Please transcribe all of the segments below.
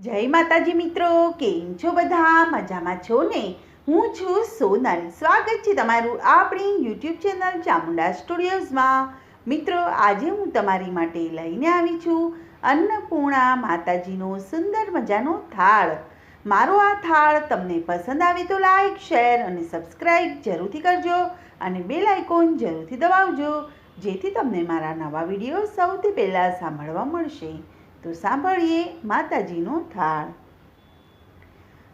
જય માતાજી મિત્રો, કેમ છો બધા? મજામાં છો ને? હું છું સોનલ. સ્વાગત છે તમારું આપણી યુટ્યુબ ચેનલ ચામુંડા સ્ટુડિયોઝમાં. મિત્રો, આજે હું તમારી માટે લઈને આવી છું અન્નપૂર્ણા માતાજીનો સુંદર મજાનો થાળ. મારો આ થાળ તમને પસંદ આવે તો લાઈક શેર અને સબસ્ક્રાઈબ જરૂરથી કરજો અને બેલ આઇકોન જરૂરથી દબાવજો, જેથી તમને મારા નવા વીડિયો સૌથી પહેલાં સાંભળવા મળશે. તો સાંભળીએ માતાજીનો થાળ.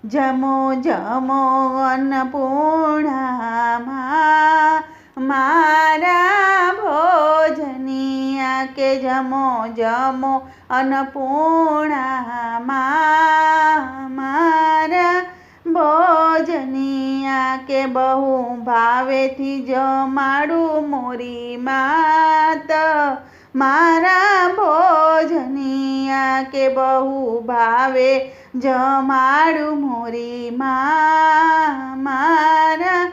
જમો જમો અન્નપૂર્ણામાં મારા ભોજનિયા કે જમો જમો અન્નપૂર્ણામાં મારા ભોજનિયા કે બહુ ભાવેથી જમાડું મોરી માત મારા ભોજનિયા કે બહુ ભાવે જમાડું મોરી મારા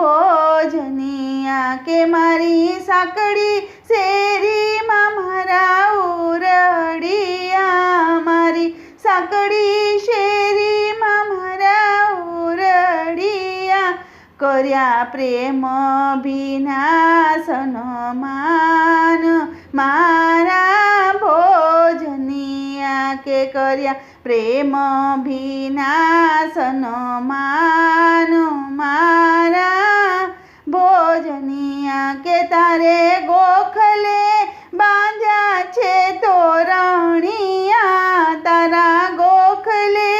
ભોજનિયા કે મારી સાંકડી શેરીમાં મારા ઉરડિયા, મારી સાંકડી શેરીમાં મારા ઉરડિયા કર્યા પ્રેમ વિનાશન માન. મારા ભોજનિયા કે કર્યા પ્રેમ વિનાશન માનો મારા ભોજનિયા કે તારે ગોખલે બાંધ્યા છે તોરણિયા તારા ગોખલે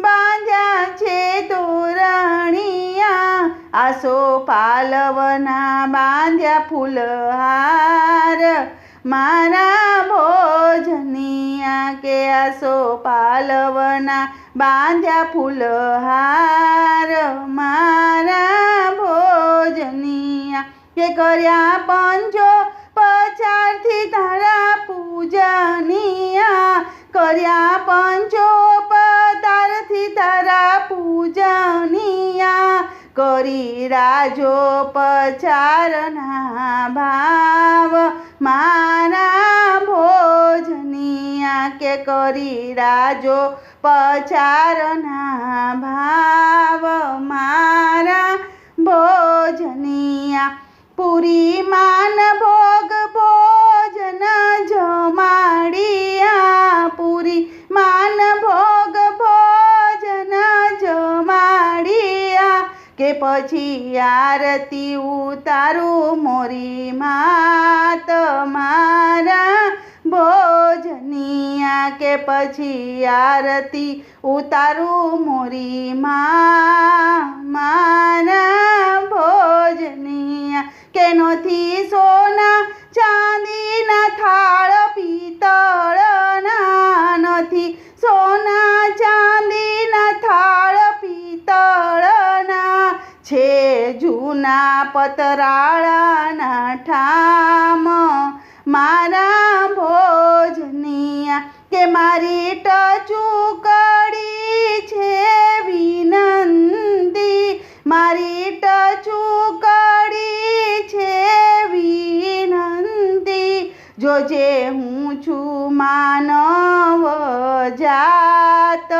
બાંધ્યા છે તોરણિયા આસો પાલવના બાંધ્યા ફૂલહાર મારા ભોજનિયા કે આસો પાલવના બાંધ્યા ફૂલહાર. મારા ભોજનિયા કે કર્યા પંજો પચારથી તારા પૂજનિયા કર્યા પંચો પતારથી તારા પૂજનિયા કરી રાજો પચારના ભાવ. મારા કરી રાજો પચારના ભાવ મારા ભોજનિયા. પૂરી માન ભોગ ભોજન જમાડિયા. પૂરી માન ભોગ ભોજન જમાડિયા. કે પછી આરતી ઉતારું મોરી માત મારા ભોજનિયા કે પછી આરતી ઉતારું મોરી મારા ભોજનિયા કે નથી સોના, ચાંદીના થાળ પિત્તળના નથી સોના, ચાંદીના થાળ પિત્તળના છે જૂના પતરાળાના ઠામ. મારા ભોજનિયા, કે મારી ટચુકડી છે વિનંતી. મારી ટચુકડી છે વિનંતી. જોજે હું છું માનવ જાત,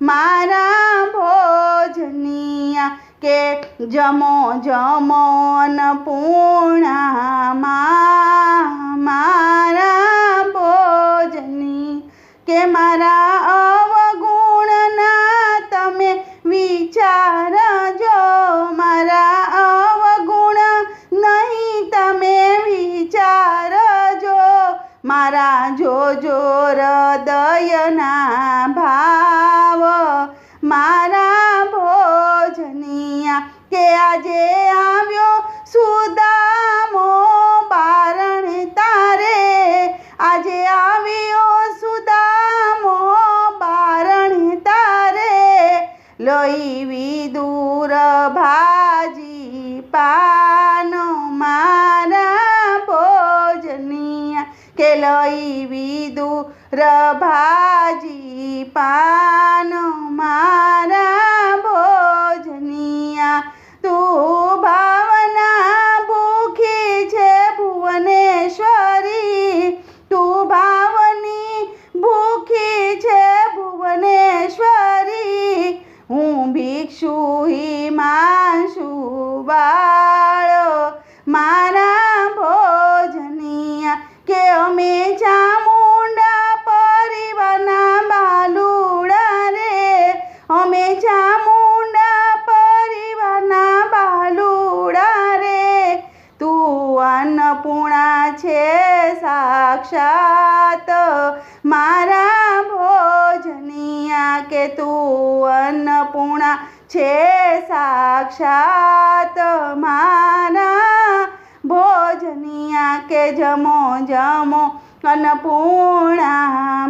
મારા ભોજનિયા, કે જમો જમો પૂર્ણામાં મારા બોજની કે મારા અવગુણના તમે વિચારજો મારા અવગુણ નહીં તમે વિચારજો મારા જોજો હૃદયના લઈ વિદુર ભાજી પાન મારા ભોજનિયા કે લઈ વિદુર ભાજી પાન મારા ભોજનિયા તું ભાવના બાળો, મારા ભોજનિયા, કે અમે ચામુંડા પરિવારના બાલુડા રે. અમે ચામુંડા પરિવારના બાલુડા રે. તું અન્નપૂર્ણા છે, સાક્ષાત. મારા ભોજનિયા, કે તું જમો જમો, અન્નપૂર્ણા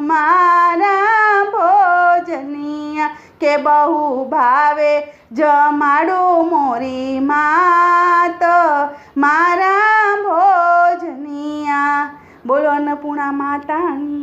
મારા ભોજનિયા કે બહુ ભાવે, જમાડું મોરી માત. મારા ભોજનિયા બોલો અન્નપૂર્ણા માતાની